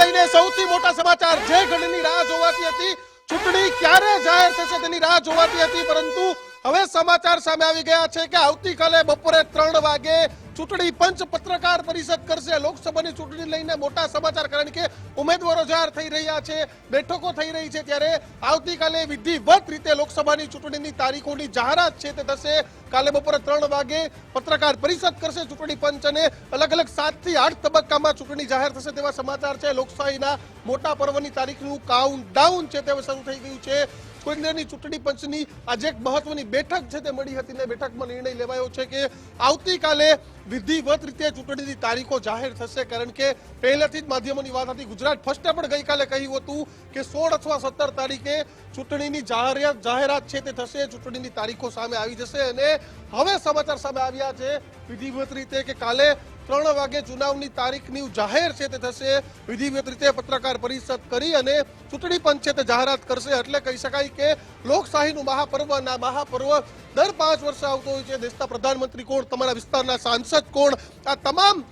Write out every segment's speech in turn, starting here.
લઈને સૌથી મોટા સમાચાર. જે ઘડીની રાહ જોવાતી હતી. ચૂંટણી ક્યારે જાહેર થશે તેની રાહ જોવાતી હતી, પરંતુ હવે સમાચાર સામે આવી ગયા છે કે આવતીકાલે બપોરે ત્રણ વાગે ચૂંટણી પંચ પત્રકાર પરિષદ કરશે. લોકસભાની ચૂંટણી લઈને મોટા સમાચાર, કારણ કે ઉમેદવારો જાહેર થઈ રહ્યા છે, બેઠકો થઈ રહી છે ત્યારે આવતીકાલે વિધિવત રીતે લોકસભાની ચૂંટણીની તારીખોની જાહેરાત છે તે થશે. કાલે બપોરે ત્રણ વાગે પત્રકાર પરિષદ કરશે ચૂંટણી પંચ અને અલગ અલગ સાતથી આઠ તબક્કામાં ચૂંટણી જાહેર થશે તેવા સમાચાર છે. લોકશાહીના મોટા પર્વની તારીખનું કાઉન્ટ ડાઉન છે તે શરૂ થઈ ગયું છે. કેન્દ્રની ચૂંટણી પંચની આજે એક મહત્વની બેઠક છે તે મળી હતી ને બેઠકમાં નિર્ણય લેવાયો છે કે આવતીકાલે વિધિવત રીતે ચૂંટણીની તારીખો જાહેર થશે, કારણ કે પહેલેથી જ માધ્યમોની વાત હતી. ગુજરાત ફર્સ્ટે પણ ગઈકાલે કહ્યું હતું કે સોળ અથવા સત્તર તારીખે ચૂંટણીની જાહેરાત જાહેરાત છે તે થશે, ચૂંટણીની તારીખો સામે આવી જશે અને હવે સમાચાર સામે આવ્યા છે વિધિવત રીતે કે કાલે ત્રણ વાગે ચુનાવની તારીખની જાહેર છે તે થશે. વિધિવત રીતે પત્રકાર પરિષદ કરી અને ચૂંટણી પંચ છે તે જાહેરાત કરશે. એટલે કહી શકાય કે લોકશાહીનું મહાપર્વ અને મહાપર્વ દર પાંચ વર્ષે આવતો હોય છે. દેશના પ્રધાનમંત્રી કોણ? તમારા વિસ્તારના સાંસદ કોણ? આ તમામ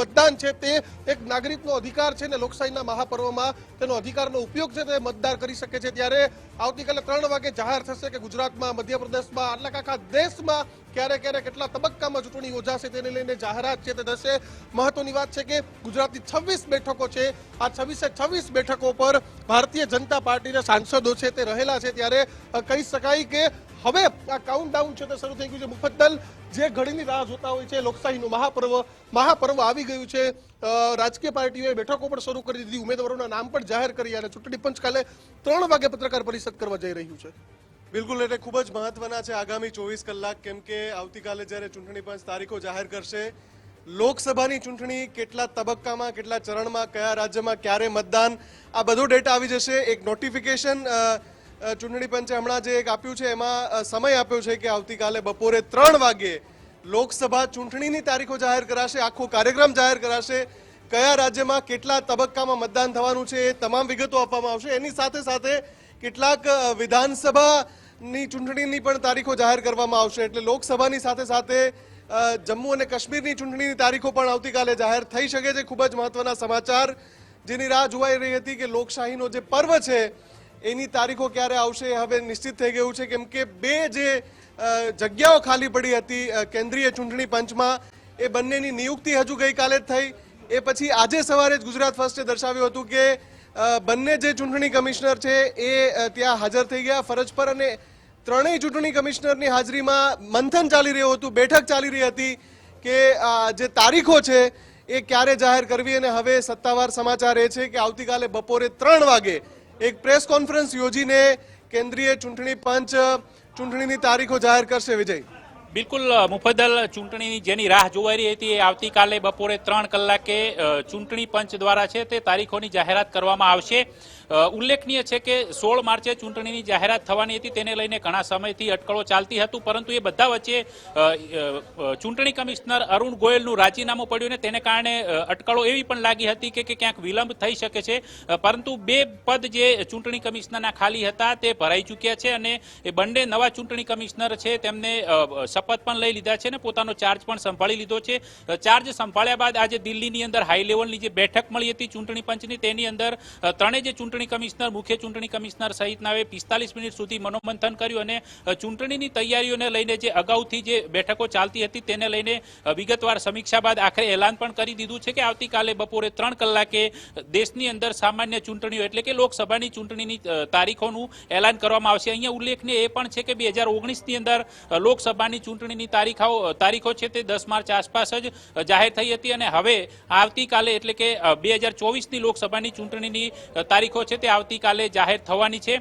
મતદાન છે. તે એક નાગરિકનો અધિકાર છે ને લોકશાહીના મહાપર્વમાં તેનો અધિકારનો ઉપયોગ છે તે મતદાર કરી શકે છે. ત્યારે આવતીકાલે ત્રણ વાગે જાહેર થશે કે ગુજરાતમાં, મધ્યપ્રદેશમાં, આટલા આખા દેશમાં ક્યારે ક્યારે કેટલા તબક્કામાં ચૂંટણી યોજાશે તેને લઈને જાહેરાત છે તે થશે મહત્વની વાત છે કે ગુજરાતની છવ્વીસ બેઠકો છે. આ છવ્વીસે છવ્વીસ બેઠકો પર ભારતીય જનતા પાર્ટીના સાંસદો છે તે રહેલા છે. ત્યારે કહી શકાય કે હવે આ કાઉન્ટ ડાઉન છે તે શરૂ થઈ ગયું છે. મુફદ્દલ જે ઘડીની રાહ જોતા હોય છે, લોકશાહીનું મહાપર્વ મહાપર્વ આવી ગયું છે. રાજકીય પાર્ટીઓએ બેઠકો પણ શરૂ કરી દીધી, ઉમેદવારોના નામ પણ જાહેર કરી અને ચૂંટણી પંચ કાલે ત્રણ વાગે પત્રકાર પરિષદ કરવા જઈ રહ્યું છે. બિલકુલ, એટલે ખૂબ જ મહત્વના છે આગામી ચોવીસ કલાક, કેમ કે આવતીકાલે જ્યારે ચૂંટણી પંચ તારીખો જાહેર કરશે, લોકસભાની ચૂંટણી કેટલા તબક્કામાં, કેટલા ચરણમાં, કયા રાજ્યમાં, ક્યારે મતદાન, આ બધો ડેટા આવી જશે. એક નોટિફિકેશન ચૂંટણી પંચે હમણાં જે એક આપ્યું છે, એમાં સમય આપ્યો છે કે આવતીકાલે બપોરે ત્રણ વાગ્યે લોકસભા ચૂંટણીની તારીખો જાહેર કરાશે, આખો કાર્યક્રમ જાહેર કરાશે. કયા રાજ્યમાં કેટલા તબક્કામાં મતદાન થવાનું છે, એ તમામ વિગતો આપવામાં આવશે. એની સાથે સાથે કેટલાક વિધાનસભાની ચૂંટણીની પણ તારીખો જાહેર કરવામાં આવશે. એટલે લોકસભાની સાથે સાથે જમ્મુ અને કાશ્મીરની ચૂંટણીની તારીખો પણ આવતીકાલે જાહેર થઈ શકે છે. ખૂબ જ મહત્વના સમાચાર જેની રાહ જોવાઈ રહી હતી કે લોકશાહીનો જે પર્વ છે એની તારીખો ક્યારે આવશે હવે નિશ્ચિત થઈ ગયું છે, કેમ કે બે જે જગ્યાઓ ખાલી પડી હતી કેન્દ્રીય ચૂંટણી પંચમાં, એ બંનેની નિયુક્તિ હજુ ગઈકાલે જ થઈ. એ પછી આજે સવારે જ ગુજરાત ફર્સ્ટે દર્શાવ્યું હતું કે બંને જે ચૂંટણી કમિશનર છે, એ ત્યાં હાજર થઈ ગયા. ફરજ પર અને ત્રણેય ચૂંટણી કમિશનરની હાજરીમાં મંથન ચાલી રહ્યું હતું, બેઠક ચાલી રહી હતી કે જે તારીખો છે, એ ક્યારે જાહેર કરવી અને હવે સત્તાવાર સમાચાર એ છે કે આવતીકાલે બપોરે ત્રણ વાગે એક પ્રેસ કોન્ફરન્સ યોજીને કેન્દ્રીય ચૂંટણી પંચ ચૂંટણીની તારીખો જાહેર કરશે, વિજય. બિલકુલ મુફદ્દલ ચૂંટણીની જેની રાહ જોવાઈ રહી હતી એ આવતીકાલે બપોરે ત્રણ કલાકે ચૂંટણી પંચ દ્વારા છે તે તારીખોની જાહેરાત કરવામાં આવશે. ઉલ્લેખનીય છે કે સોળ માર્ચે ચૂંટણીની જાહેરાત થવાની હતી. તેને લઈને ઘણા સમયથી અટકળો ચાલતી હતું, પરંતુ એ બધા વચ્ચે ચૂંટણી કમિશનર અરુણ ગોયલનું રાજીનામું પડ્યું ને તેને કારણે અટકળો એવી પણ લાગી હતી કે ક્યાંક વિલંબ થઈ શકે છે. પરંતુ બે પદ જે ચૂંટણી કમિશનરના ખાલી હતા તે ભરાઈ ચૂક્યા છે અને એ બંને નવા ચૂંટણી કમિશનર છે તેમને શપથ પણ લઈ લીધા છે ને પોતાનો ચાર્જ પણ સંભાળી લીધો છે. ચાર્જ સંભાળ્યા બાદ આજે દિલ્હીની અંદર હાઈ લેવલની જે બેઠક મળી હતી ચૂંટણી પંચની, તેની અંદર ત્રણેય જે ચૂંટણી કમિશનર, મુખ્ય ચૂંટણી કમિશનર સહિતના પિસ્તાલીસ મિનિટ સુધી મનોમંથન કર્યું અને ચૂંટણીની તૈયારીઓને લઈને જે અગાઉથી જે બેઠકો ચાલતી હતી તેને લઈને વિગતવાર સમીક્ષા બાદ આખરે એલાન પણ કરી દીધું છે કે આવતીકાલે બપોરે ત્રણ કલાકે દેશની અંદર સામાન્ય ચૂંટણીઓ એટલે કે લોકસભાની ચૂંટણીની તારીખોનું એલાન કરવામાં આવશે. અહીંયા ઉલ્લેખનીય એ પણ છે કે બે હજાર ઓગણીસની અંદર લોકસભાની ચૂંટણીની તારીખો તારીખો છે તે દસ માર્ચ આસપાસ જ જાહેર થઈ હતી અને હવે આવતીકાલે એટલે કે બે હજાર ચોવીસની લોકસભાની ચૂંટણીની તારીખો છે તે આવતીકાલે જાહેર થવાની છે.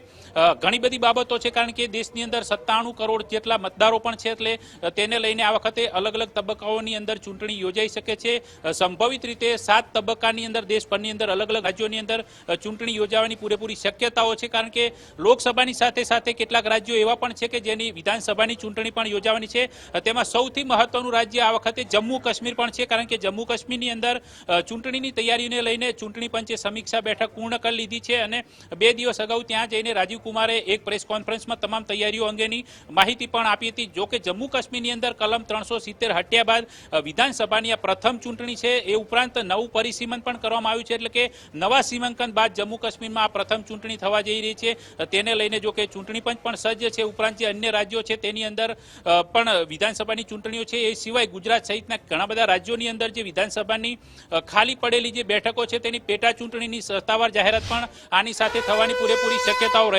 ઘણી બધી બાબતો છે કારણ કે દેશની અંદર સત્તાણું કરોડ જેટલા મતદારો પણ છે એટલે તેને લઈને આ વખતે અલગ અલગ તબક્કાઓની અંદર ચૂંટણી યોજાઈ શકે છે. સંભવિત રીતે સાત તબક્કાની અંદર દેશભરની અંદર અલગ અલગ રાજ્યોની અંદર ચૂંટણી યોજાવાની પૂરેપૂરી શક્યતાઓ છે કારણ કે લોકસભાની સાથે સાથે કેટલાક રાજ્યો એવા પણ છે કે જેની વિધાનસભાની ચૂંટણી પણ યોજાવાની છે. તેમાં સૌથી મહત્વનું રાજ્ય આ વખતે જમ્મુ કાશ્મીર પણ છે કારણ કે જમ્મુ કાશ્મીરની અંદર ચૂંટણીની તૈયારીને લઈને ચૂંટણી પંચે સમીક્ષા બેઠક પૂર્ણ કરી લીધી છે. અને બે દિવસ અગાઉ ત્યાં જઈને રાજીવ કુમારે એક પ્રેસ કોન્ફરન્સમાં તમામ તૈયારીઓ અંગેની માહિતી પણ આપી હતી. જો કે જમ્મુ કાશ્મીરની અંદર કલમ ત્રણસો સિત્તેર હટ્યા બાદ વિધાનસભાની આ પ્રથમ ચૂંટણી છે એ ઉપરાંત નવું પરિસીમન પણ કરવામાં આવ્યું છે. એટલે કે નવા સીમાંકન બાદ જમ્મુ કાશ્મીરમાં આ પ્રથમ ચૂંટણી થવા જઈ રહી છે. તેને લઈને જો કે ચૂંટણી પંચ પણ સજ્જ છે. ઉપરાંત જે અન્ય રાજ્યો છે તેની અંદર પણ વિધાનસભાની ચૂંટણીઓ છે એ સિવાય ગુજરાત સહિતના ઘણા બધા રાજ્યોની અંદર જે વિધાનસભાની ખાલી પડેલી જે બેઠકો છે તેની પેટા ચૂંટણીની સત્તાવાર જાહેરાત પણ આની સાથે થવાની પૂરેપૂરી શક્યતાઓ રહે